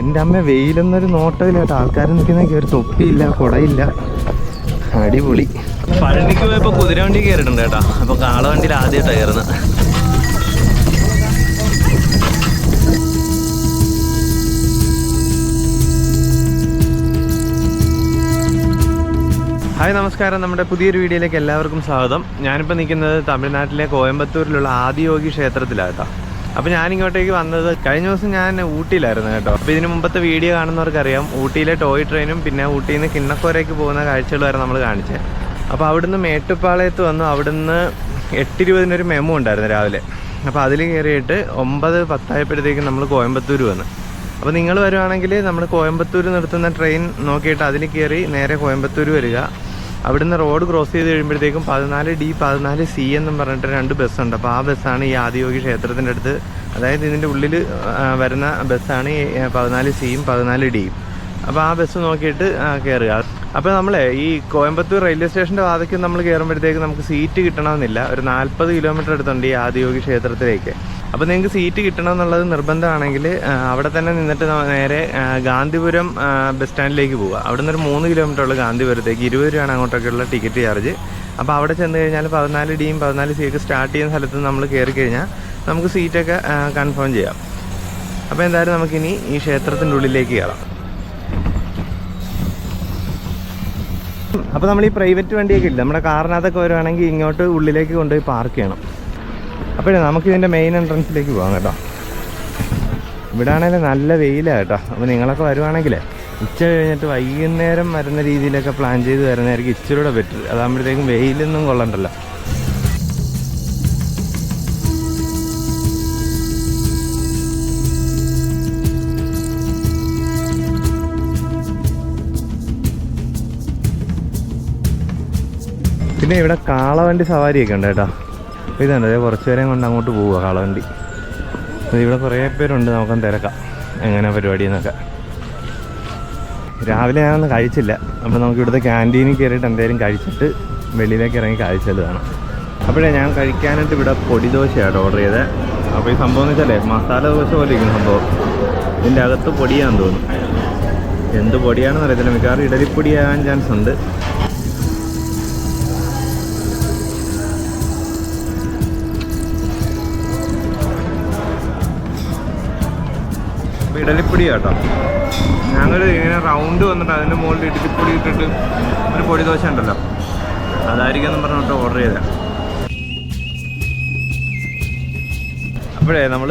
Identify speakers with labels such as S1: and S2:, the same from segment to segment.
S1: എന്റെ അമ്മ വെയിലെന്നൊരു നോട്ടമില്ല കേട്ടോ ആൾക്കാർ നിൽക്കുന്ന കയറി തൊപ്പിയില്ല കുടയില്ല. അടിപൊളി. പഴനിക്ക് പോയപ്പോൾ കുതിരവണ്ടി കയറിയിട്ടുണ്ട് കേട്ടോ. അപ്പോൾ കാളവണ്ടിയിൽ ആദ്യമായിട്ടാണ് കയറുന്നത് ഹായ് നമസ്കാരം. നമ്മുടെ പുതിയൊരു വീഡിയോയിലേക്ക് എല്ലാവർക്കും സ്വാഗതം. ഞാനിപ്പോൾ നിൽക്കുന്നത് തമിഴ്നാട്ടിലെ കോയമ്പത്തൂരിലുള്ള ആദിയോഗി ക്ഷേത്രത്തിലാണ് കേട്ടോ. അപ്പോൾ ഞാൻ ഇങ്ങോട്ടേക്ക് വന്നത് കഴിഞ്ഞ ദിവസം ഞാൻ ഊട്ടിയിലായിരുന്നു കേട്ടോ. അപ്പോൾ ഇതിന് മുമ്പത്തെ വീഡിയോ കാണുന്നവർക്കറിയാം ഊട്ടിയിലെ ടോയ് ട്രെയിനും പിന്നെ ഊട്ടിയിൽ നിന്ന് കിണ്ണക്കോരേക്ക് പോകുന്ന കാഴ്ചകൾ വരെ നമ്മൾ കാണിച്ചത് അപ്പോൾ അവിടുന്ന് മേട്ടുപ്പാളയത്ത് വന്നു. അവിടുന്ന് എട്ടിരുപതിനൊരു മെമു ഉണ്ടായിരുന്നു രാവിലെ. അപ്പോൾ അതിൽ കയറിയിട്ട് ഒമ്പത് പത്തായപ്പോഴത്തേക്കും നമ്മൾ കോയമ്പത്തൂർ വന്നു. അപ്പോൾ നിങ്ങൾ വരുവാണെങ്കിൽ നമ്മൾ കോയമ്പത്തൂർ നിർത്തുന്ന ട്രെയിൻ നോക്കിയിട്ട് അതിൽ കയറി നേരെ കോയമ്പത്തൂർ വരിക. അവിടുന്ന് റോഡ് ക്രോസ് ചെയ്ത് കഴിയുമ്പോഴത്തേക്കും പതിനാല് ഡി പതിനാല് സി എന്നും പറഞ്ഞിട്ട് രണ്ട് ബസ്സുണ്ട് അപ്പോൾ ആ ബസ്സാണ് ഈ ആദിയോഗി ക്ഷേത്രത്തിന്റെ അടുത്ത്. അതായത് ഇതിന്റെ ഉള്ളിൽ വരുന്ന ബസ്സാണ് പതിനാല് സിയും പതിനാല് ഡിയും അപ്പോൾ ആ ബസ് നോക്കിയിട്ട് കയറുക അപ്പോൾ നമ്മളെ ഈ കോയമ്പത്തൂർ റെയിൽവേ സ്റ്റേഷന്റെ വാതയ്ക്ക് നമ്മൾ കയറുമ്പോഴത്തേക്ക് നമുക്ക് സീറ്റ് കിട്ടണമെന്നില്ല. ഒരു നാൽപ്പത് കിലോമീറ്റർ അടുത്തുണ്ട് ഈ ആദിയോഗി ക്ഷേത്രത്തിലേക്ക്. അപ്പോൾ നിങ്ങൾക്ക് സീറ്റ് കിട്ടണം എന്നുള്ളത് നിർബന്ധമാണെങ്കിൽ അവിടെ തന്നെ നിന്നിട്ട് നേരെ ഗാന്ധിപുരം ബസ് സ്റ്റാൻഡിലേക്ക് പോവുക. അവിടെ നിന്ന് ഒരു മൂന്ന് കിലോമീറ്റർ ഉള്ള ഗാന്ധിപുരത്തേക്ക്. ഇരുപത് രൂപയാണ് അങ്ങോട്ടൊക്കെയുള്ള ടിക്കറ്റ് ചാർജ് അപ്പോൾ അവിടെ ചെന്ന് കഴിഞ്ഞാൽ പതിനാല് ഡിയും പതിനാല് സിയൊക്കെ സ്റ്റാർട്ട് ചെയ്യുന്ന സ്ഥലത്ത് നമ്മൾ കയറി കഴിഞ്ഞാൽ നമുക്ക് സീറ്റൊക്കെ കൺഫേം ചെയ്യാം. അപ്പോൾ എന്തായാലും നമുക്കിനി ഈ ക്ഷേത്രത്തിന്റെ ഉള്ളിലേക്ക് കയറാം അപ്പോൾ നമ്മൾ ഈ പ്രൈവറ്റ് വണ്ടിയൊക്കെ ഇല്ല? നമ്മുടെ കാറിനകത്തൊക്കെ വരുവാണെങ്കിൽ ഇങ്ങോട്ട് ഉള്ളിലേക്ക് കൊണ്ടുപോയി പാർക്ക് ചെയ്യണം. അപ്പോഴേ നമുക്ക് ഇതിന്റെ മെയിൻ എൻട്രൻസിലേക്ക് പോകാം കേട്ടോ. ഇവിടെ ആണെങ്കിൽ നല്ല വെയിലാണ് കേട്ടോ. അപ്പോൾ നിങ്ങളൊക്കെ വരുവാണെങ്കിലേ ഉച്ച കഴിഞ്ഞിട്ട് വൈകുന്നേരം വരുന്ന രീതിയിലൊക്കെ പ്ലാൻ ചെയ്ത് വരുന്നതായിരിക്കും ഇച്ചിരി കൂടെ ബെറ്റർ അതാകുമ്പോഴത്തേക്കും വെയിലൊന്നും കൊള്ളണ്ടല്ലോ. പിന്നെ ഇവിടെ കാളവണ്ടി സവാരിയൊക്കെ ഉണ്ട് കേട്ടോ. അപ്പോൾ ഇതുണ്ട് കുറച്ച് പേരെയും കൊണ്ട് അങ്ങോട്ട് പോവുക കാളവണ്ടി. ഇവിടെ കുറേ പേരുണ്ട് നമുക്കൊന്ന് തിരക്കാം എങ്ങനെ പരിപാടി എന്നൊക്കെ രാവിലെ ഞാനൊന്നും കഴിച്ചില്ല അപ്പോൾ നമുക്ക് ഇവിടുത്തെ ക്യാന്റീനിൽ കയറിയിട്ട് എന്തെങ്കിലും കഴിച്ചിട്ട് വെളിയിലേക്ക് ഇറങ്ങി കാഴ്ചകൾ കാണാം അപ്പോഴേ ഞാൻ കഴിക്കാനായിട്ട് ഇവിടെ പൊടിദോശയാണ് ഓർഡർ ചെയ്തത് അപ്പോൾ ഈ സംഭവം എന്ന് വെച്ചാലേ മസാല ദോശ പോലെ ഇരിക്കുന്ന സംഭവം. ഇതിന്റെ അകത്ത് പൊടിയാന്ന് തോന്നുന്നു. എന്ത് പൊടിയാണെന്ന് അറിയത്തില്ല മിക്കവാറും ഇഡലിപ്പൊടിയാകാൻ ചാൻസ് ഉണ്ട്. ഇഡലിപ്പൊടി കേട്ടോ ഞങ്ങൾ ഇങ്ങനെ റൗണ്ട് വന്നിട്ട് അതിന്റെ മുകളിൽ ഇഡലിപ്പൊടി ഇട്ടിട്ട് ഒരു പൊടി ദോശ ഉണ്ടല്ലോ. അതായിരിക്കും എന്ന് പറഞ്ഞിട്ട് ഓർഡർ ചെയ്തത് അപ്പോഴേ നമ്മൾ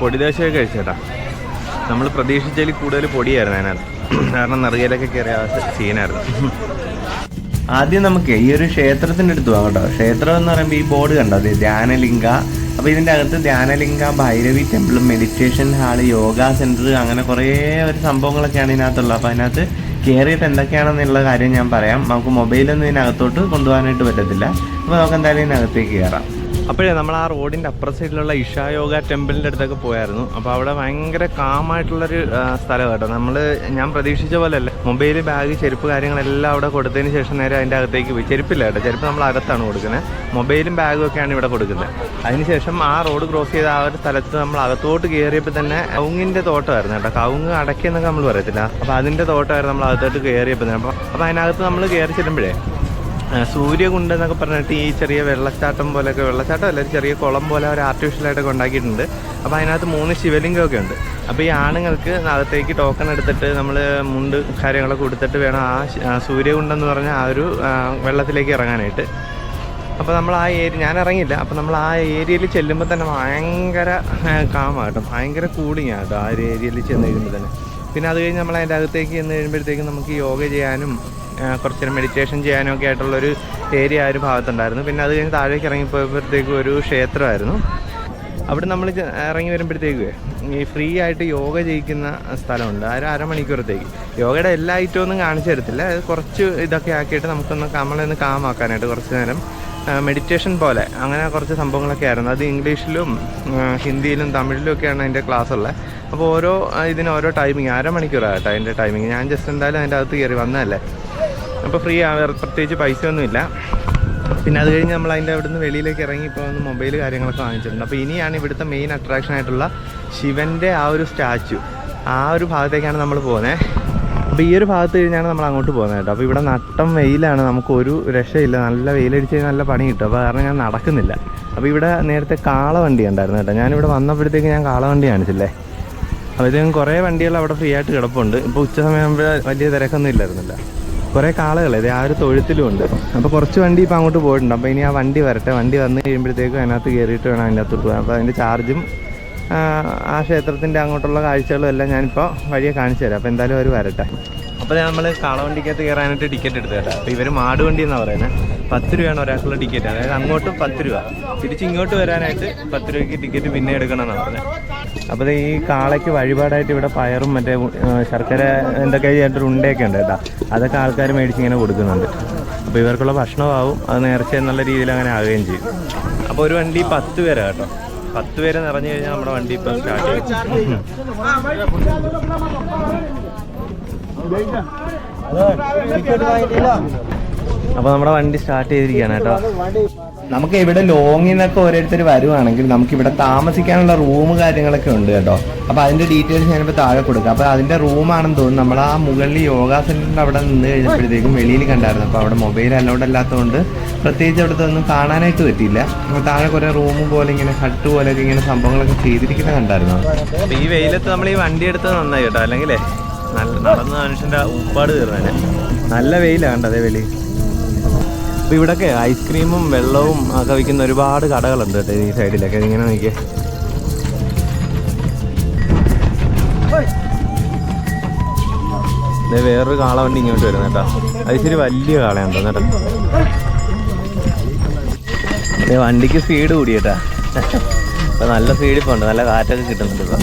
S1: പൊടി ദോശയൊക്കെ കഴിച്ചേട്ടാ. നമ്മൾ പ്രതീക്ഷിച്ചതിൽ കൂടുതൽ പൊടിയായിരുന്നു അതിനകത്ത്. കാരണം നിറയിലൊക്കെ കയറിയ സീനായിരുന്നു. ആദ്യം നമുക്ക് ഈ ഒരു ക്ഷേത്രത്തിന്റെ അടുത്ത് പോകാം കേട്ടോ. ക്ഷേത്രം എന്ന് പറയുമ്പോൾ ഈ ബോർഡ് കണ്ടോ? അത് ധ്യാനലിംഗ അപ്പോൾ ഇതിന്റെ അകത്ത് Dhyanalinga Bhairavi temple meditation hall yoga centre അങ്ങനെ കുറേ ഒരു സംഭവങ്ങളൊക്കെയാണ് ഇതിനകത്തുള്ളത്. അപ്പോൾ അതിനകത്ത് കയറിയിട്ട് എന്തൊക്കെയാണെന്നുള്ള കാര്യം ഞാൻ പറയാം. നമുക്ക് മൊബൈലൊന്നും ഇതിനകത്തോട്ട് കൊണ്ടുപോകാനായിട്ട് പറ്റത്തില്ല. അപ്പോൾ നമുക്ക് എന്തായാലും ഇതിനകത്തേക്ക് കയറാം അപ്പോഴേ നമ്മൾ ആ റോഡിന്റെ അപ്പുറ സൈഡിലുള്ള ഇഷാ യോഗ ടെമ്പിളിന്റെ അടുത്തൊക്കെ പോയായിരുന്നു. അപ്പോൾ അവിടെ ഭയങ്കര കാമായിട്ടുള്ളൊരു സ്ഥലം കേട്ടോ. നമ്മൾ ഞാൻ പ്രതീക്ഷിച്ച പോലെ അല്ല മൊബൈൽ ബാഗ് ചെരുപ്പ് കാര്യങ്ങളെല്ലാം അവിടെ കൊടുത്തതിന് ശേഷം നേരെ അതിന്റെ അകത്തേക്ക് പോയി. ചെരുപ്പില്ല കേട്ടോ. ചെരുപ്പ് നമ്മൾ അകത്താണ് കൊടുക്കുന്നത് മൊബൈലും ബാഗും ഒക്കെയാണ് ഇവിടെ കൊടുക്കുന്നത് അതിനുശേഷം ആ റോഡ് ക്രോസ് ചെയ്ത ആ ഒരു സ്ഥലത്ത് നമ്മൾ അകത്തോട്ട് കയറിയപ്പോൾ തന്നെ കവുങ്ങിന്റെ തോട്ടമായിരുന്നു കേട്ടോ. കവുങ്ങ് അടക്കിയെന്നൊക്കെ നമ്മൾ പറയത്തില്ല. അപ്പോൾ അതിന്റെ തോട്ടമായിരുന്നു നമ്മൾ അകത്തോട്ട് കയറിയപ്പോൾ തന്നെ. അപ്പോൾ അപ്പോൾ അതിനകത്ത് നമ്മൾ കയറി ചെല്ലുമ്പോഴേ സൂര്യകുണ്ട് എന്നൊക്കെ പറഞ്ഞിട്ട് ഈ ചെറിയ വെള്ളച്ചാട്ടം പോലെയൊക്കെ വെള്ളച്ചാട്ടം അല്ല ചെറിയ കുളം പോലെ ഒരു ആർട്ടിഫിഷ്യലായിട്ടൊക്കെ ഉണ്ടാക്കിയിട്ടുണ്ട്. അപ്പോൾ അതിനകത്ത് മൂന്ന് ശിവലിംഗമൊക്കെ ഉണ്ട്. അപ്പോൾ ഈ ആണുങ്ങൾക്ക് അകത്തേക്ക് ടോക്കൺ എടുത്തിട്ട് നമ്മൾ മുണ്ട് കാര്യങ്ങളൊക്കെ കൊടുത്തിട്ട് വേണം ആ സൂര്യകുണ്ടെന്ന് പറഞ്ഞ ആ ഒരു വെള്ളത്തിലേക്ക് ഇറങ്ങാനായിട്ട്. അപ്പോൾ നമ്മൾ ആ ഏരിയ ഞാൻ ഇറങ്ങിയില്ല. അപ്പോൾ നമ്മൾ ആ ഏരിയയിൽ ചെല്ലുമ്പോൾ തന്നെ ഭയങ്കര കാമാണ് കേട്ടോ ഭയങ്കര കൂളിംഗ് ആട്ടോ ആ ഒരു ഏരിയയിൽ ചെന്ന് കഴിയുമ്പോൾ തന്നെ. പിന്നെ അത് കഴിഞ്ഞ് നമ്മൾ അതിന്റെ അകത്തേക്ക് ചെന്ന് കഴിയുമ്പോഴത്തേക്കും നമുക്ക് യോഗ ചെയ്യാനും കുറച്ച് മെഡിറ്റേഷൻ ചെയ്യാനൊക്കെ ആയിട്ടുള്ള ആയിട്ടുള്ളൊരു ഏരിയ ആ ഒരു ഭാഗത്തുണ്ടായിരുന്നു. പിന്നെ അത് കഴിഞ്ഞ് താഴേക്ക് ഇറങ്ങിപ്പോയപ്പോഴത്തേക്കും ഒരു ക്ഷേത്രമായിരുന്നു. അവിടെ നമ്മൾ ഇറങ്ങി വരുമ്പോഴത്തേക്ക് ഈ ഫ്രീ ആയിട്ട് യോഗ ചെയ്യിക്കുന്ന സ്ഥലമുണ്ട്. ആ ഒരു അരമണിക്കൂറത്തേക്ക്. യോഗയുടെ എല്ലാ ഐറ്റവും ഒന്നും കാണിച്ചു തരത്തില്ല. അത് കുറച്ച് ഇതൊക്കെ ആക്കിയിട്ട് നമുക്കൊന്ന് നമ്മളൊന്ന് കാമാക്കാനായിട്ട് കുറച്ച് നേരം മെഡിറ്റേഷൻ പോലെ അങ്ങനെ കുറച്ച് സംഭവങ്ങളൊക്കെ ആയിരുന്നു. അത് ഇംഗ്ലീഷിലും ഹിന്ദിയിലും തമിഴിലും ഒക്കെയാണ് അതിന്റെ ക്ലാസ് ഉള്ളത് അപ്പോൾ ഓരോ ഇതിന് ഓരോ ടൈമിങ് അരമണിക്കൂറാണ് കേട്ടോ അതിന്റെ ടൈമിങ് ഞാൻ ജസ്റ്റ് എന്തായാലും അതിന്റെ അകത്ത് കയറി വന്നതല്ലേ. അപ്പോൾ ഫ്രീ ആ വേറെ പ്രത്യേകിച്ച് പൈസ ഒന്നുമില്ല പിന്നെ അത് കഴിഞ്ഞ് നമ്മൾ അതിന്റെ അവിടുന്ന് വെളിയിലേക്ക് ഇറങ്ങി ഇപ്പോൾ ഒന്ന് മൊബൈൽ കാര്യങ്ങളൊക്കെ വാങ്ങിച്ചിട്ടുണ്ട്. അപ്പോൾ ഇനിയാണ് ഇവിടുത്തെ മെയിൻ അട്രാക്ഷൻ ആയിട്ടുള്ള ശിവന്റെ ആ ഒരു സ്റ്റാച്ചു ആ ഒരു ഭാഗത്തേക്കാണ് നമ്മൾ പോകുന്നത് അപ്പോൾ ഈ ഒരു ഭാഗത്ത് കഴിഞ്ഞാണ് നമ്മൾ അങ്ങോട്ട് പോകുന്നത് കേട്ടോ. അപ്പോൾ ഇവിടെ നട്ടം വെയിലാണ്. നമുക്ക് ഒരു രക്ഷയില്ല. നല്ല വെയിലടിച്ച് നല്ല പണി കിട്ടും. അപ്പോൾ കാരണം ഞാൻ നടക്കുന്നില്ല. അപ്പോൾ ഇവിടെ നേരത്തെ കാളവണ്ടി ഉണ്ടായിരുന്നു കേട്ടോ. ഞാനിവിടെ വന്നപ്പോഴത്തേക്ക് ഞാൻ കാളവണ്ടി കാണിച്ചില്ലേ? അപ്പോഴത്തേക്കും കുറേ വണ്ടികൾ അവിടെ ഫ്രീ ആയിട്ട് കിടപ്പുണ്ട്. ഇപ്പോൾ ഉച്ച സമയം വലിയ തിരക്കൊന്നും ഇല്ലായിരുന്നില്ല. കുറേ കാളുകൾ ഇത് ആ ഒരു തൊഴുത്തിലും ഉണ്ട്. അപ്പോൾ കുറച്ച് വണ്ടി ഇപ്പോൾ അങ്ങോട്ട് പോയിട്ടുണ്ട്. അപ്പോൾ ഇനി ആ വണ്ടി വരട്ടെ. വണ്ടി വന്നു കഴിയുമ്പോഴത്തേക്കും അതിനകത്ത് കയറിയിട്ട് വേണം അതിന്റെ അകത്തോട്ട് പോകാൻ. അപ്പോൾ അതിന്റെ ചാർജും ആ, ക്ഷേത്രത്തിന്റെ അങ്ങോട്ടുള്ള കാഴ്ചകളും എല്ലാം ഞാനിപ്പോൾ വഴിയെ കാണിച്ചു തരാം. അപ്പോൾ എന്തായാലും അവർ വരട്ടെ. അപ്പോൾ നമ്മൾ കാളവണ്ടിക്കകത്ത് കയറാനായിട്ട് ടിക്കറ്റ് എടുത്തു തരാം അപ്പോൾ ഇവർ മാടുവണ്ടി എന്നാണ് പറയുന്നത് പത്ത് രൂപയാണ് ഒരാൾക്കുള്ള ടിക്കറ്റ്. അതായത് അങ്ങോട്ടും പത്ത് രൂപ. തിരിച്ച് ഇങ്ങോട്ട് വരാനായിട്ട് പത്ത് രൂപയ്ക്ക് ടിക്കറ്റ് പിന്നെ എടുക്കണം എന്നാണ് പറഞ്ഞത് അപ്പോൾ ഈ കാളയ്ക്ക് വഴിപാടായിട്ട് ഇവിടെ പയറും മറ്റേ ശർക്കര എന്തൊക്കെ ആയിട്ടൊരു ഉണ്ടയൊക്കെ ഉണ്ട് കേട്ടോ. അതൊക്കെ ആൾക്കാർ മേടിച്ച് ഇങ്ങനെ കൊടുക്കുന്നുണ്ട്. അപ്പോൾ ഇവർക്കുള്ള ഭക്ഷണമാവും. അത് നേർച്ച നല്ല രീതിയിൽ അങ്ങനെ ആവുകയും ചെയ്യും. അപ്പോൾ ഒരു വണ്ടി പത്ത് പേരാണ് കേട്ടോ. പത്ത് പേര് നിറഞ്ഞു കഴിഞ്ഞാൽ നമ്മുടെ വണ്ടി ഇപ്പം സ്റ്റാർട്ട് ചെയ്യും. അപ്പോൾ നമ്മുടെ വണ്ടി സ്റ്റാർട്ട് ചെയ്തിരിക്കുകയാണ് കേട്ടോ. നമുക്ക് ഇവിടെ ലോങ്ങിൽ നിന്നൊക്കെ ഓരോരുത്തർ വരുവാണെങ്കിൽ നമുക്ക് ഇവിടെ താമസിക്കാനുള്ള റൂം കാര്യങ്ങളൊക്കെ ഉണ്ട് കേട്ടോ. അപ്പോൾ അതിന്റെ ഡീറ്റെയിൽസ് ഞാനിപ്പോൾ താഴെ കൊടുക്കാം. അപ്പോൾ അതിന്റെ റൂമാണെന്ന് തോന്നുന്നു. നമ്മൾ ആ മുകളിൽ യോഗാ സെന്ററിന്റെ അവിടെ നിന്ന് കഴിഞ്ഞപ്പോഴത്തേക്കും വെളിയിൽ കണ്ടായിരുന്നു. അപ്പോൾ അവിടെ മൊബൈൽ അലൗഡ് അല്ലാത്തതുകൊണ്ട് പ്രത്യേകിച്ച് അവിടുത്തെ ഒന്നും കാണാനായിട്ട് പറ്റിയില്ല. അപ്പോൾ താഴെ കുറേ റൂം പോലെ ഇങ്ങനെ ഹട്ട് പോലെ ഇങ്ങനെ സംഭവങ്ങളൊക്കെ ചെയ്തിരിക്കുന്ന കണ്ടായിരുന്നു. അപ്പോൾ ഈ വെയിലത്ത് നമ്മൾ ഈ വണ്ടി എടുത്തത് നന്നായി കേട്ടോ. അല്ലെങ്കിൽ നല്ല നടന്ന മനുഷ്യന്റെ ഉപ്പാട് തീർന്നല്ലേ നല്ല വെയിലാണ് അതേ വെളി അപ്പോൾ ഇവിടെയൊക്കെ ഐസ്ക്രീമും വെള്ളവും ഒക്കെ വിൽക്കുന്ന ഒരുപാട് കടകളുണ്ട് കേട്ടോ ഈ സൈഡിലൊക്കെ ഇങ്ങനെ നോക്കിയേ. വേറൊരു കാള വണ്ടി ഇങ്ങോട്ട് വരുന്ന കേട്ടോ. അത് ഇച്ചിരി വലിയ കാളയാണ് കേട്ടോ. വണ്ടിക്ക് സ്പീഡ് കൂടി കേട്ടാ നല്ല സ്പീഡിൽ പോണ്ട് നല്ല കാറ്റൊക്കെ കിട്ടുന്നുണ്ട് ഇപ്പൊ.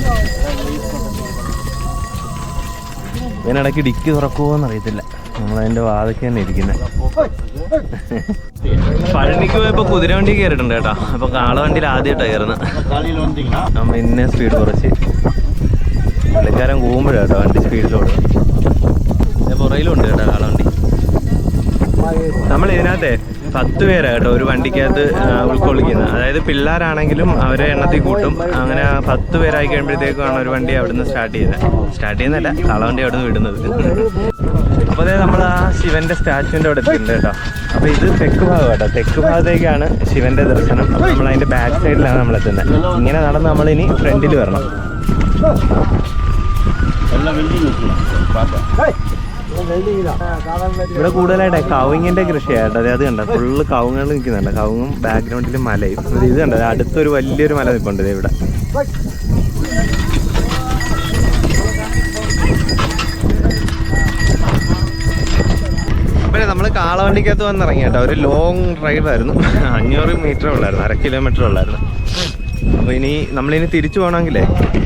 S1: ഇതിനിടയ്ക്ക് ഡിക്കി തുറക്കുമോന്ന് അറിയത്തില്ല. നമ്മളതിന്റെ വാതൊക്കെ തന്നെ ഇരിക്കുന്നത് പഴനിക്ക് പോയപ്പോ കുതിരവണ്ടി കയറിയിട്ടുണ്ട് കേട്ടോ. അപ്പൊ കാളവണ്ടിയിൽ ആദ്യമായിട്ടാണ് കയറുന്നത് നമ്മൾ ഇന്നേ സ്പീഡ് കുറച്ച്. പുള്ളിക്കാരൻ കൂമ്പഴാട്ടോ വണ്ടി സ്പീഡിലോട് പുറയിലും ഉണ്ട് കേട്ടോ കാളവണ്ടി നമ്മൾ ഇതിനകത്തെ പത്ത് പേരാണ് കേട്ടോ ഒരു വണ്ടിക്കകത്ത് ഉൾക്കൊള്ളിക്കുന്നത്. അതായത് പിള്ളേരാണെങ്കിലും അവരെ എണ്ണത്തിൽ കൂട്ടും. അങ്ങനെ പത്ത് പേരായി കഴിയുമ്പോഴത്തേക്കാണ് ഒരു വണ്ടി അവിടുന്ന് സ്റ്റാർട്ട് ചെയ്യുന്നത് സ്റ്റാർട്ട് ചെയ്യുന്നതല്ല കാളവണ്ടി അവിടുന്ന് വിടുന്നത്. അപ്പോൾ അതായത് നമ്മൾ ആ ശിവന്റെ സ്റ്റാച്ചുവിന്റെ അവിടെ എത്തിയിട്ടുണ്ട് കേട്ടോ. അപ്പോൾ ഇത് തെക്ക് ഭാഗം കേട്ടോ. തെക്ക് ഭാഗത്തേക്കാണ് ശിവന്റെ ദർശനം. അപ്പോൾ നമ്മൾ അതിന്റെ ബാക്ക് സൈഡിലാണ് നമ്മൾ എത്തുന്നത്. ഇങ്ങനെ നടന്ന് നമ്മൾ ഇനി ഫ്രണ്ടിൽ വരണം. ഇവിടെ കൂടുതലായിട്ട് കവുങ്ങിന്റെ കൃഷിയായിട്ട്. അതെ അത് കണ്ട? ഫുള്ള് കവുങ്ങുകൾ നിൽക്കുന്നുണ്ട്. കവുങ്ങും ബാക്ക്ഗ്രൗണ്ടിൽ മലയും. ഇത് കണ്ട? അടുത്തൊരു വലിയൊരു മല നിൽപ്പുണ്ട്. ഇവിടെ. പിന്നെ നമ്മൾ കാളവണ്ടിക്കകത്ത് വന്നിറങ്ങി കേട്ടോ. ഒരു ലോങ് ഡ്രൈവ് ആയിരുന്നു. അഞ്ഞൂറ് മീറ്റർ ഉള്ളായിരുന്നു. അര കിലോമീറ്റർ ഉള്ളായിരുന്നു. അപ്പോൾ ഇനി നമ്മളിനി തിരിച്ചു പോകണമെങ്കിലേ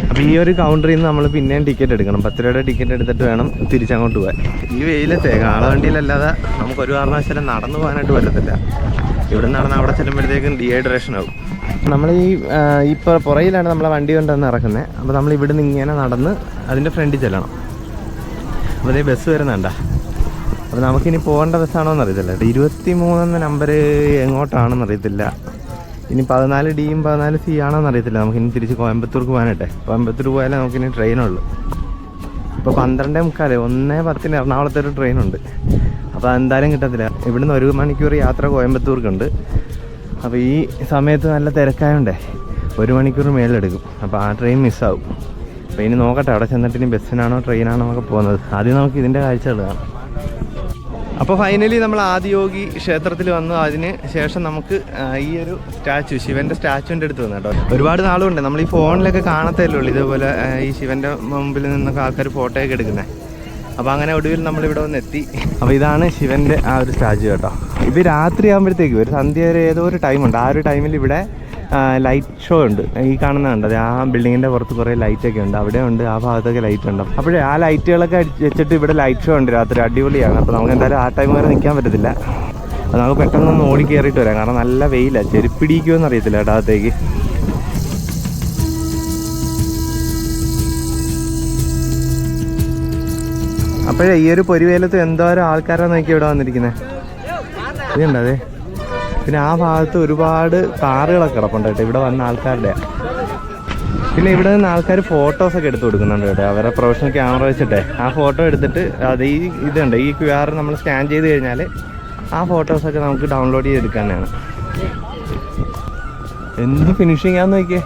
S1: അപ്പോൾ ഈ ഒരു കൗണ്ടറിൽ നിന്ന് നമ്മൾ പിന്നെയും ടിക്കറ്റ് എടുക്കണം. പത്ത് രൂപയുടെ ടിക്കറ്റ് എടുത്തിട്ട് വേണം തിരിച്ചങ്ങോട്ട് പോകാൻ. ഈ വെയിലത്തെ കാളവണ്ടിയിലല്ലാതെ നമുക്ക് ഒരു കാരണവശാലും നടന്നു പോകാനായിട്ട് പറ്റത്തില്ല. ഇവിടെ നടന്ന് അവിടെ ചെല്ലുമ്പോഴത്തേക്കും ഡീഹൈഡ്രേഷൻ ആവും. നമ്മൾ ഈ ഇപ്പോൾ പുറയിലാണ് നമ്മളെ വണ്ടി കൊണ്ടുവന്ന് ഇറക്കുന്നത് അപ്പോൾ നമ്മൾ ഇവിടുന്ന് ഇങ്ങനെ നടന്ന് അതിന്റെ ഫ്രണ്ടിൽ ചെല്ലണം. അപ്പോൾ ബസ് വരുന്നുണ്ട. അപ്പോൾ നമുക്കിനി പോകേണ്ട ബസ്സാണോ എന്നറിയത്തില്ല ഇരുപത്തി മൂന്നെന്ന നമ്പർ എങ്ങോട്ടാണെന്ന് അറിയത്തില്ല. ഇനി പതിനാല് ഡിയും പതിനാല് സി ആണോന്ന് അറിയത്തില്ല. നമുക്ക് ഇനി തിരിച്ച് കോയമ്പത്തൂർക്ക് പോകാനായിട്ടെ. കോയമ്പത്തൂർ പോയാലേ നമുക്ക് ഇനി ട്രെയിനുള്ളൂ ഇപ്പോൾ പന്ത്രണ്ടേ മുക്കാൽ ഒന്നേ പത്തിന് എറണാകുളത്തെ ഒരു ട്രെയിനുണ്ട് അപ്പോൾ എന്തായാലും കിട്ടത്തില്ല. ഇവിടുന്ന് ഒരു മണിക്കൂർ യാത്ര കോയമ്പത്തൂർക്കുണ്ട്. അപ്പോൾ ഈ സമയത്ത് നല്ല തിരക്കായോണ്ടേ ഒരു മണിക്കൂർ മേലെടുക്കും. അപ്പോൾ ആ ട്രെയിൻ മിസ്സാവും അപ്പോൾ ഇനി നോക്കട്ടെ അവിടെ ചെന്നിട്ട് ഇനി ബസ്സിനാണോ ട്രെയിനാണോ എന്നൊക്കെ പോകുന്നത്. ആദ്യം നമുക്ക് ഇതിന്റെ കാഴ്ചകൾ കാണാം. അപ്പോൾ ഫൈനലി നമ്മൾ ആദിയോഗി ക്ഷേത്രത്തിൽ വന്നു. അതിന് ശേഷം നമുക്ക് ഈ ഒരു സ്റ്റാച്ചു ശിവന്റെ സ്റ്റാച്ചുവിന്റെ അടുത്ത് വന്നു കേട്ടോ. ഒരുപാട് നാളുണ്ട്. നമ്മൾ ഈ ഫോണിലൊക്കെ കാണത്തല്ലേ ഉള്ളൂ. ഇതേപോലെ ഈ ശിവന്റെ മുമ്പിൽ നിന്നൊക്കെ ആൾക്കാർ ഫോട്ടോ ഒക്കെ എടുക്കുന്നത് അപ്പോൾ അങ്ങനെ ഒടുവിൽ നമ്മൾ ഇവിടെ വന്ന് എത്തി. അപ്പോൾ ഇതാണ് ശിവന്റെ ആ ഒരു സ്റ്റാച്ചു കേട്ടോ. ഇത് രാത്രി ആകുമ്പോഴത്തേക്ക് ഒരു സന്ധ്യ ഏതോ ഒരു ടൈമുണ്ട് ആ ഒരു ടൈമിൽ ഇവിടെ ലൈറ്റ് ഷോ ഉണ്ട്. ഈ കാണുന്നുണ്ട് അത് ആ ബിൽഡിങ്ങിന്റെ പുറത്ത് കുറേ ലൈറ്റ് ഒക്കെ ഉണ്ട്. അവിടെ ഉണ്ട് ആ ഭാഗത്തൊക്കെ ലൈറ്റ് ഉണ്ട്. അപ്പോഴേ ആ ലൈറ്റുകളൊക്കെ വെച്ചിട്ട് ഇവിടെ ലൈറ്റ് ഷോ ഉണ്ട് രാത്രി. അടിപൊളിയാണ്. അപ്പോൾ നമുക്ക് എന്തായാലും ആ ടൈം വരെ നിൽക്കാൻ പറ്റത്തില്ല. അപ്പോൾ നമുക്ക് പെട്ടെന്ന് ഒന്ന് ഓടി കയറിയിട്ട് വരാം. കാരണം നല്ല വെയിലാണ് ചെരുപ്പിടിക്കുമെന്ന് അറിയത്തില്ല കേട്ടോ അപ്പോഴേ ഈ ഒരു പൊരിവേലത്ത് എന്തോരം ആൾക്കാരാണ് നോക്കി ഇവിടെ വന്നിരിക്കുന്നത് ഇതുണ്ട് അതെ പിന്നെ ആ ഭാഗത്ത് ഒരുപാട് കാറുകളൊക്കെ കിടപ്പുണ്ട് കേട്ടോ. ഇവിടെ വന്ന ആൾക്കാരുടെ. പിന്നെ ഇവിടെ നിന്ന് ആൾക്കാർ ഫോട്ടോസ് ഒക്കെ എടുത്ത് കൊടുക്കുന്നുണ്ട് കേട്ടോ. അവരുടെ പ്രൊഫഷണൽ ക്യാമറ വെച്ചിട്ടേ. ആ ഫോട്ടോ എടുത്തിട്ട് അത് ഈ ഇതുണ്ട്. ഈ ക്യു ആർ നമ്മൾ സ്കാൻ ചെയ്ത് കഴിഞ്ഞാൽ ആ ഫോട്ടോസൊക്കെ നമുക്ക് ഡൗൺലോഡ് ചെയ്തെടുക്കാനാണ് എന്ത് ഫിനിഷിംഗ് ആണെന്ന് നോക്കിയേ.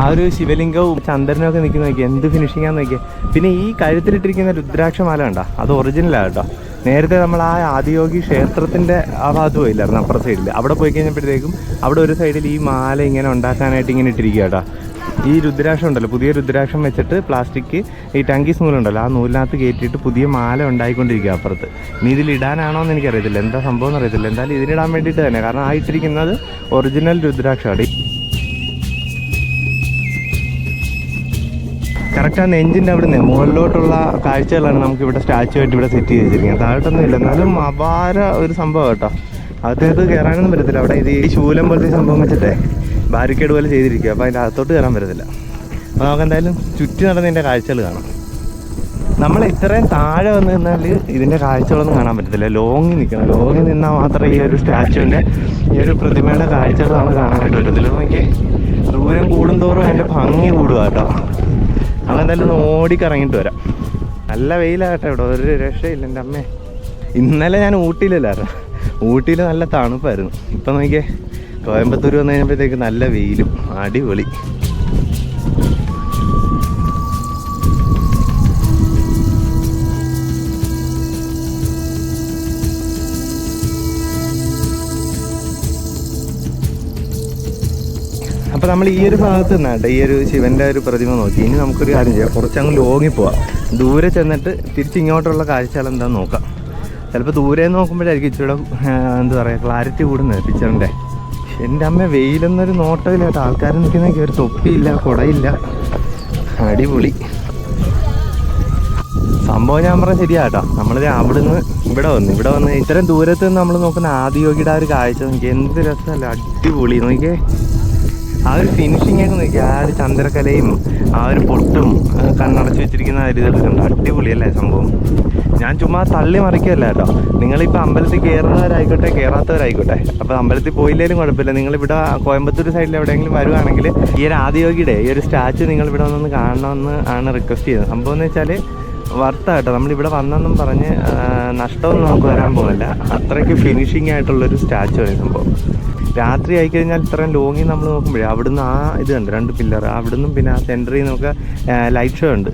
S1: ആ ഒരു ശിവലിംഗവും ചന്ദ്രനും ഒക്കെ നിൽക്കുന്ന നോക്കിയേ. എന്ത് ഫിനിഷിംഗ് ആണെന്ന് നോക്കിയേ. പിന്നെ ഈ കഴുത്തിലിട്ടിരിക്കുന്ന രുദ്രാക്ഷമാല കണ്ടോ? അത് ഒറിജിനലാണ് കേട്ടോ. നേരത്തെ നമ്മൾ ആ ആദിയോഗി ക്ഷേത്രത്തിന്റെ ആ ഭാഗത്ത് പോയില്ലായിരുന്നു അപ്പുറ സൈഡിൽ അവിടെ പോയി കഴിഞ്ഞപ്പോഴത്തേക്കും അവിടെ ഒരു സൈഡിൽ ഈ മാല ഇങ്ങനെ ഉണ്ടാക്കാനായിട്ട് ഇങ്ങനെ ഇട്ടിരിക്കുക കേട്ടോ ഈ രുദ്രാക്ഷം ഉണ്ടല്ലോ പുതിയ രുദ്രാക്ഷം വെച്ചിട്ട് പ്ലാസ്റ്റിക് ഈ ടങ്കീസ് നൂലുണ്ടല്ലോ ആ നൂലിനകത്ത് കയറ്റിയിട്ട് പുതിയ മാല ഉണ്ടായിക്കൊണ്ടിരിക്കുക അപ്പുറത്ത്. ഇനി ഇതിൽ ഇടാനാണോ എന്ന് എനിക്കറിയത്തില്ല എന്താ സംഭവം എന്ന് അറിയത്തില്ല. എന്തായാലും ഇതിനിടാൻ വേണ്ടിയിട്ട് തന്നെ കാരണം ആ ഇട്ടിരിക്കുന്നത് ഒറിജിനൽ രുദ്രാക്ഷമാണ്. കറക്റ്റ് ആ നെഞ്ചിന്റെ നിന്ന് മുകളിലോട്ടുള്ള കാഴ്ചകളാണ് നമുക്ക് ഇവിടെ സ്റ്റാച്ചു ആയിട്ട് ഇവിടെ സെറ്റ് ചെയ്തിരിക്കുന്നത്. താഴത്തൊന്നും ഇല്ല എന്നാലും അപാര ഒരു സംഭവം കേട്ടോ. അകത്തേക്ക് കയറാനൊന്നും പറ്റത്തില്ല. അവിടെ ഇത് ഈ ശൂലം പോലത്തെ സംഭവം വെച്ചിട്ടേ ബാരിക്കേഡ് പോലെ ചെയ്തിരിക്കുക. അപ്പോൾ അതിന്റെ അകത്തോട്ട് കയറാൻ പറ്റത്തില്ല. അപ്പോൾ നമുക്ക് എന്തായാലും ചുറ്റി നടന്നതിന്റെ കാഴ്ചകൾ കാണാം. നമ്മൾ ഇത്രയും താഴെ വന്ന് നിന്നാൽ ഇതിന്റെ കാഴ്ചകളൊന്നും കാണാൻ പറ്റത്തില്ല. ലോങ്ങി നിൽക്കണം. ലോങ്ങി നിന്നാൽ മാത്രമേ ഈ ഒരു സ്റ്റാച്ചുവിന്റെ ഈ ഒരു പ്രതിമയുടെ കാഴ്ചകളാണ് നമുക്ക് കാണാനായിട്ട് പറ്റത്തില്ല നോക്കിയേ. ദൂരം കൂടുന്തോറും അതിന്റെ ഭംഗി കൂടുക കേട്ടോ. നമ്മളെന്തായാലും ഒന്ന് ഓടിക്കറങ്ങിയിട്ട് വരാം. നല്ല വെയിലാകട്ടെ ഇവിടെ ഒരു രക്ഷയില്ല എന്റെ അമ്മേ. ഇന്നലെ ഞാൻ ഊട്ടിയിലല്ലായിരുന്നു. ഊട്ടിയിൽ നല്ല തണുപ്പായിരുന്നു. ഇപ്പം നോക്കിയേ കോയമ്പത്തൂർ വന്നു കഴിഞ്ഞപ്പോഴത്തേക്ക് നല്ല വെയിലും അടിപൊളി. അപ്പോൾ നമ്മൾ ഈ ഒരു ഭാഗത്ത് നിന്നാട്ടെ ഈ ഒരു ശിവന്റെ ഒരു പ്രതിമ നോക്കി. ഇനി നമുക്കൊരു കാര്യം ചെയ്യാം. കുറച്ചങ്ങ് ലോങ്ങി പോവാം. ദൂരെ ചെന്നിട്ട് തിരിച്ച് ഇങ്ങോട്ടുള്ള കാഴ്ചകൾ എന്താണെന്ന് നോക്കാം. ചിലപ്പോൾ ദൂരെ നോക്കുമ്പോഴായിരിക്കും ഇച്ചിരി എന്താ പറയുക ക്ലാരിറ്റി കൂടുന്നത് പിക്ചറിന്റെ എന്റെ അമ്മ വെയിലെന്നൊരു നോട്ടമില്ലാത്ത ആൾക്കാർ നിൽക്കുന്നതൊക്കെ ഒരു തൊപ്പിയില്ല കുടയില്ല. അടിപൊളി. സംഭവം ഞാൻ പറഞ്ഞ ശരിയാട്ടോ നമ്മൾ അവിടുന്ന് ഇവിടെ വന്നു. ഇവിടെ വന്ന് ഇത്രയും ദൂരത്ത് നമ്മൾ നോക്കുന്ന ആദിയോഗിയുടെ ആ ഒരു കാഴ്ച നോക്കി. എന്ത് രസമല്ല. അടിപൊളി. നോക്കിയേ. ആ ഒരു ഫിനിഷിംഗ് ഒക്കെ നോക്കിയാൽ ആ ഒരു ചന്ദ്രക്കലയും ആ ഒരു പൊട്ടും കണ്ണടച്ച് വെച്ചിരിക്കുന്ന ആ ഒരു ഇതൊക്കെ ഉണ്ട് അടിപൊളിയല്ലേ സംഭവം? ഞാൻ ചുമ്മാ തള്ളി മറിക്കുകയല്ല കേട്ടോ. നിങ്ങളിപ്പോൾ അമ്പലത്തിൽ കയറുന്നവരായിക്കോട്ടെ കയറാത്തവരായിക്കോട്ടെ അപ്പോൾ അമ്പലത്തിൽ പോയില്ലേലും കുഴപ്പമില്ല. നിങ്ങളിവിടെ കോയമ്പത്തൂർ സൈഡിൽ എവിടെയെങ്കിലും വരുവാണെങ്കിൽ ഈ ഒരു ആദിയോഗിയുടെ ഈ ഒരു സ്റ്റാച്ചു നിങ്ങൾ ഇവിടെ വന്നൊന്ന് കാണണമെന്ന് ആണ് റിക്വസ്റ്റ് ചെയ്യുന്നത് സംഭവം എന്ന് വെച്ചാൽ വർത്ത കേട്ടോ. നമ്മളിവിടെ വന്നെന്നും പറഞ്ഞ് നഷ്ടമൊന്നും നമുക്ക് വരാൻ പോകുന്നില്ല. അത്രയ്ക്ക് ഫിനിഷിംഗ് ആയിട്ടുള്ളൊരു സ്റ്റാച്ചു ആയിരുന്നു സംഭവം. രാത്രി ആയിക്കഴിഞ്ഞാൽ ഇത്രയും ലോങ്ങിൽ നമ്മൾ നോക്കുമ്പോഴേ അവിടുന്ന് ആ ഇത് ഉണ്ട് രണ്ട് പില്ലർ അവിടുന്ന് പിന്നെ ആ സെന്ററിൽ നമുക്ക് ലൈറ്റ് ഷോ ഉണ്ട്.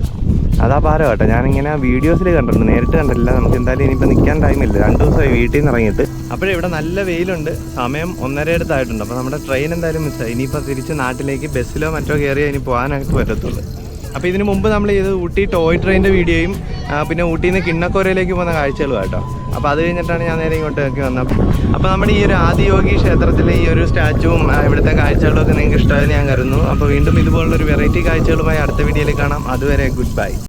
S1: അതാ പാരം കേട്ടോ. ഞാനിങ്ങനെ വീഡിയോസിൽ കണ്ടിട്ടുണ്ട്. നേരിട്ട് കണ്ടില്ല നമുക്ക് എന്തായാലും ഇനിയിപ്പോൾ നിൽക്കാൻ ടൈമില്ല രണ്ട് ദിവസമായി വീട്ടിൽ നിന്ന് ഇറങ്ങിയിട്ട്. അപ്പോഴേ ഇവിടെ നല്ല വെയിലുണ്ട്. സമയം ഒന്നര അടുത്തായിട്ടുണ്ട്. അപ്പോൾ നമ്മുടെ ട്രെയിൻ എന്തായാലും മിസ്സായി ഇനിയിപ്പോൾ തിരിച്ച് നാട്ടിലേക്ക് ബസ്സിലോ മറ്റോ കയറി ഇനി പോകാനായിട്ട് പറ്റത്തുള്ളൂ. അപ്പോൾ ഇതിന് മുമ്പ് നമ്മൾ ചെയ്ത് ഊട്ടി ടോയ് ട്രെയിനിന്റെ വീഡിയോയും പിന്നെ ഊട്ടിയിൽ നിന്ന് കിണ്ണക്കോരയിലേക്ക് പോകുന്ന കാഴ്ചകളും കേട്ടോ. അപ്പോൾ അത് കഴിഞ്ഞിട്ടാണ് ഞാൻ നേരെ ഇങ്ങോട്ടേക്ക് വന്നത്. അപ്പോൾ നമ്മുടെ ഈ ഒരു ആദിയോഗി ക്ഷേത്രത്തിലെ ഈ ഒരു സ്റ്റാച്ചുവും ഇവിടുത്തെ കാഴ്ചകളും ഒക്കെ നിങ്ങൾക്ക് ഇഷ്ടമായെന്ന് ഞാൻ കരുതുന്നു. അപ്പോൾ വീണ്ടും ഇതുപോലുള്ളൊരു വെറൈറ്റി കാഴ്ചകളുമായി അടുത്ത വീഡിയോയിൽ കാണാം. അതുവരെ ഗുഡ് ബൈ